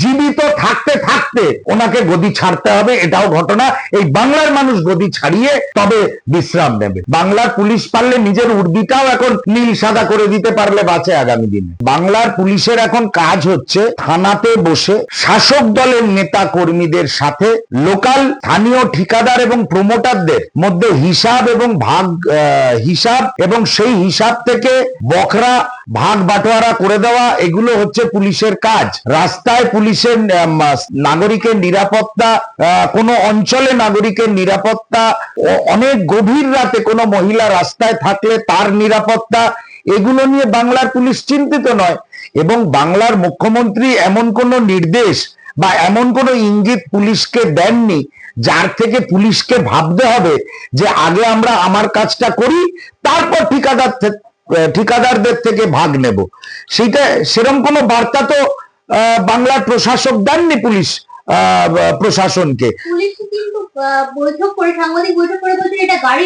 জীবিত থাকতে থাকতে ওনাকে গদি ছাড়তে হবে, এটাও ঘটনা। এই বাংলার মানুষ গদি ছাড়িয়ে তবে বিশ্রাম নেবে। বাংলার পুলিশ পারলে নিজের উর্দিটাও এখন নীল সাদা করে দিতে পারলে বাঁচে আগামী দিনে। বাংলার পুলিশের এখন কাজ হচ্ছে থানাতে বসে শাসক দলের নেতা কর্মীদের সাথে লোকাল স্থানীয় ঠিকাদার এবং প্রমোটারদের মধ্যে হিসাব এবং ভাগ হিসাব এবং সেই হিসাব থেকে বখরা ভাগ বাটোয়ারা করে দেওয়া, এগুলো হচ্ছে পুলিশের কাজ। রাস্তায় পুলিশের নাগরিকের নিরাপত্তা কোনো অঞ্চলে নাগরিকের নিরাপত্তা অনেক গভীর রাতে কোনো মহিলা রাস্তায় থাকলে তার নিরাপত্তা, এগুলো নিয়ে বাংলার পুলিশ চিন্তিত নয়। এবং বাংলার মুখ্যমন্ত্রী এমন কোনো নির্দেশ বা এমন কোনো ইঙ্গিত পুলিশকে দেননি, যার থেকে পুলিশকে ভাবতে হবে যে আগে আমরা আমার কাজটা করি, তারপর ঠিকাদার ঠিকাদারদের থেকে ভাগ নেব। সেটা সেরকম কোনো বার্তা তো বাংলার প্রশাসক দেননি পুলিশ প্রশাসনকে। বৈঠক করে সাংবাদিক বৈঠক করে বলছে এটা গাড়ি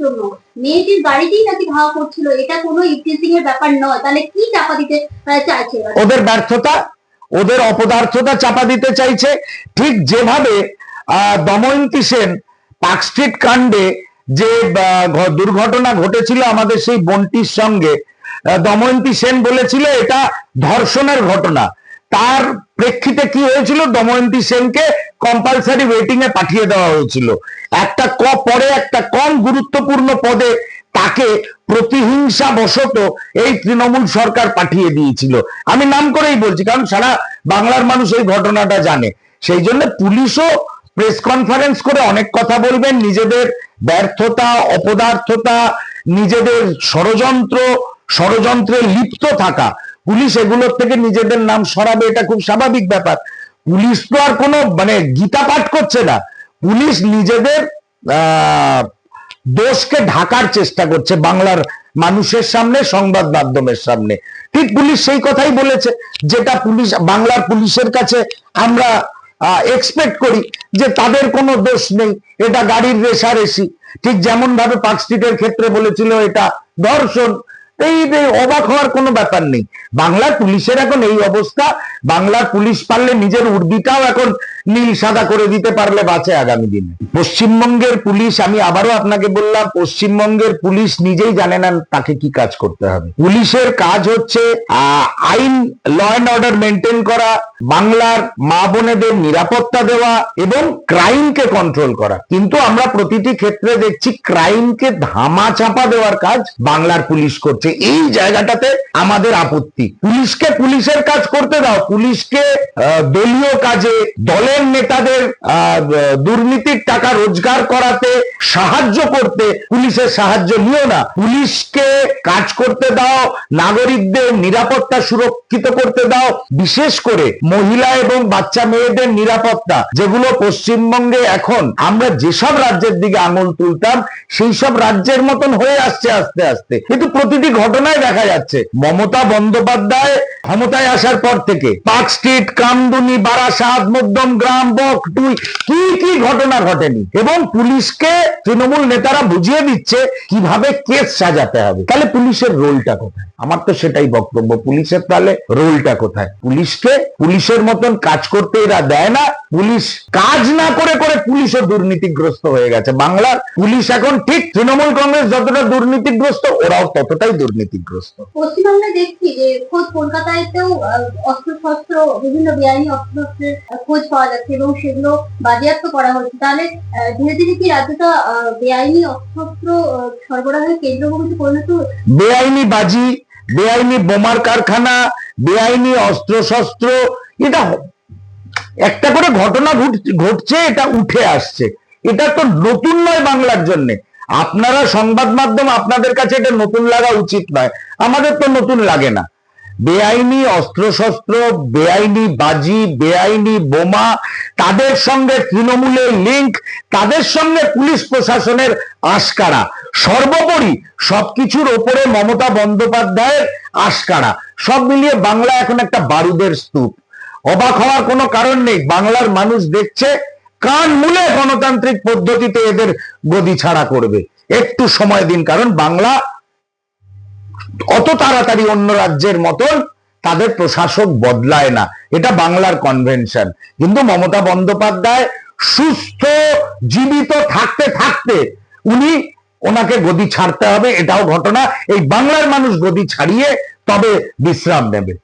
জন্য। মেয়েটির গাড়িতেই নাকি ধাওয়া করছিল এটা কোনো ইফটিজিং এর ব্যাপার নয়। তাহলে কি চাপা দিতে চাইছে? ওদের ব্যর্থতা ওদের অপদার্থতা চাপা দিতে চাইছে। ঠিক যেভাবে আহ, দময়ন্তী সেন পার্ক স্ট্রিট কাণ্ডে যে দুর্ঘটনা ঘটেছিল আমাদের সেই বোনটির সঙ্গে দময়ন্তী সেন বলেছিল এটা ধর্ষণের ঘটনা। তার প্রেক্ষিতে কি হয়েছিল? দময়ন্তী সেনকে কম্পালসারি ওয়েটিং এ পাঠিয়ে দেওয়া হয়েছিল। একটা ক পরে একটা কম গুরুত্বপূর্ণ পদে তাকে প্রতিহিংসা বশত এই তৃণমূল সরকার পাঠিয়ে দিয়েছিল। আমি নাম করেই বলছি, কারণ সারা বাংলার মানুষ এই ঘটনাটা জানে। সেই জন্য পুলিশও প্রেস কনফারেন্স করে অনেক কথা বলবেন। নিজেদের ব্যর্থতা, অপদার্থতা, নিজেদের ষড়যন্ত্র ষড়যন্ত্রে লিপ্ত থাকা। পুলিশ এগুলোর থেকে নিজেদের নাম সরাবে, এটা খুব স্বাভাবিক ব্যাপার। পুলিশ তো আর কোনো মানে গীতা পাঠ করছে না। পুলিশ নিজেদের দোষকে ঢাকার চেষ্টা করছে বাংলার মানুষের সামনে, সংবাদ মাধ্যমের সামনে। ঠিক পুলিশ সেই কথাই বলেছে, যেটা পুলিশ, বাংলার পুলিশের কাছে আমরা এক্সপেক্ট করি যে তাদের কোনো দোষ নেই। এটা গাড়ির রেশারেশি। ঠিক যেমন ভাবে পার্ক স্ট্রিটের ক্ষেত্রে বলেছিল এটা ধর্ষণ এই অবাক হওয়ার কোনো ব্যাপার নেই। বাংলার পুলিশের এখন এই অবস্থা। বাংলার পুলিশ পারলে নিজের উর্দিটাও এখন নীল সাদা করে দিতে পারলে বাঁচে আগামী দিনে। পশ্চিমবঙ্গের পুলিশ, আমি আবারও আপনাকে বললাম, পশ্চিমবঙ্গের পুলিশ নিজেই জানে না তাকে কি কাজ করতে হবে। পুলিশের কাজ হচ্ছে আইন ল অ্যান্ড অর্ডার মেনটেন করা, বাংলার মা বোনেদের নিরাপত্তা দেওয়া এবং ক্রাইমকে কন্ট্রোল করা। কিন্তু আমরা প্রতিটি ক্ষেত্রে দেখছি ক্রাইমকে ধামা চাপা দেওয়ার কাজ বাংলার পুলিশ করছে। এই জায়গাটাতে আমাদের আপত্তি। পুলিশকে পুলিশের কাজ করতে দাও। পুলিশকে দলীয় কাজে দলের নেতাদের দুর্নীতির টাকা রোজগার করাতে সাহায্য করতে পুলিশের সাহায্য নিও না। পুলিশকে কাজ করতে দাও, নাগরিকদের নিরাপত্তা সুরক্ষিত করতে দাও, বিশেষ করে মহিলা এবং বাচ্চা মেয়েদের নিরাপত্তা, যেগুলো পশ্চিমবঙ্গে এখন আমরা যেসব রাজ্যের দিকে আঙুল তুলতাম সেই সব রাজ্যের মতন হয়ে আসছে আস্তে আস্তে। কিন্তু প্রতিটি ঘটনায় দেখা যাচ্ছে, মমতা বন্দ্যোপাধ্যায় ক্ষমতায় আসার পর থেকে, পার্ক স্ট্রিট, কামদুনি, বারাসাত, মধ্যম গ্রাম বকটুই কি কি ঘটনা ঘটেনি? এবং পুলিশকে তৃণমূল নেতারা বুঝিয়ে দিচ্ছে কীভাবে কেস সাজাতে হবে। তাহলে পুলিশের রোলটা কোথায়? আমার তো সেটাই বক্তব্য, পুলিশের তাহলে রোলটা কোথায়? পুলিশকে পুলিশের মতন কাজ করতে এরা দেয় না, পুলিশ কাজ না করে করে পুলিশও দুর্নীতিগ্রস্ত হয়ে গেছে। বাংলার পুলিশ এখন ঠিক তৃণমূল কংগ্রেস যতটা দুর্নীতিগ্রস্ত, ওরাও ততটাই দুর্নীতিগ্রস্ত। পশ্চিমবঙ্গে দেখছি যে খোঁজ কলকাতাতেও অস্ত্র শস্ত্র বিভিন্ন বেআইনি অস্ত্র খোঁজ পাওয়া যাচ্ছে এবং সেগুলো বাজেয়াপ্ত করা হচ্ছে তাহলে ধীরে ধীরে কি রাজ্যটা বেআইনি আহ, সরবরাহের কেন্দ্রভূমিতে পরিণত বেআইনি বাজি বেআইনি বোমার কারখানা বেআইনি অস্ত্র শস্ত্র এটা একটা করে ঘটনা ঘট- ঘটছে এটা উঠে আসছে। এটা তো নতুন নয় বাংলার জন্য। আপনারা সংবাদ মাধ্যম আপনাদের কাছে এটা নতুন লাগা উচিত নয়। আমাদের তো নতুন লাগে না। বেআইনি অস্ত্রশস্ত্র, বেআইনি বাজি, বেআইনি বোমা, তাদের সঙ্গে তৃণমূলের লিঙ্ক তাদের সঙ্গে পুলিশ প্রশাসনের আশকারা। সর্বোপরি সবকিছুর ওপরে মমতা বন্দ্যোপাধ্যায়ের আশকারা। সব মিলিয়ে বাংলা এখন একটা বারুদের স্তূপ। অবাক হওয়ার কোনো কারণ নেই, বাংলার মানুষ দেখছে কান মুলে গণতান্ত্রিক পদ্ধতিতে এদের গদি ছাড়া করবে। একটু সময় দিন, কারণ বাংলা অত তাড়াতাড়ি অন্য রাজ্যের মতন তাদের প্রশাসক বদলায় না। এটা বাংলার কনভেনশন কিন্তু মমতা বন্দ্যোপাধ্যায় সুস্থ, জীবিত, থাকতে থাকতে উনি ওনাকে গদি ছাড়তে হবে, এটাও ঘটনা। এই বাংলার মানুষ গদি ছাড়িয়ে তবে বিশ্রাম নেবে।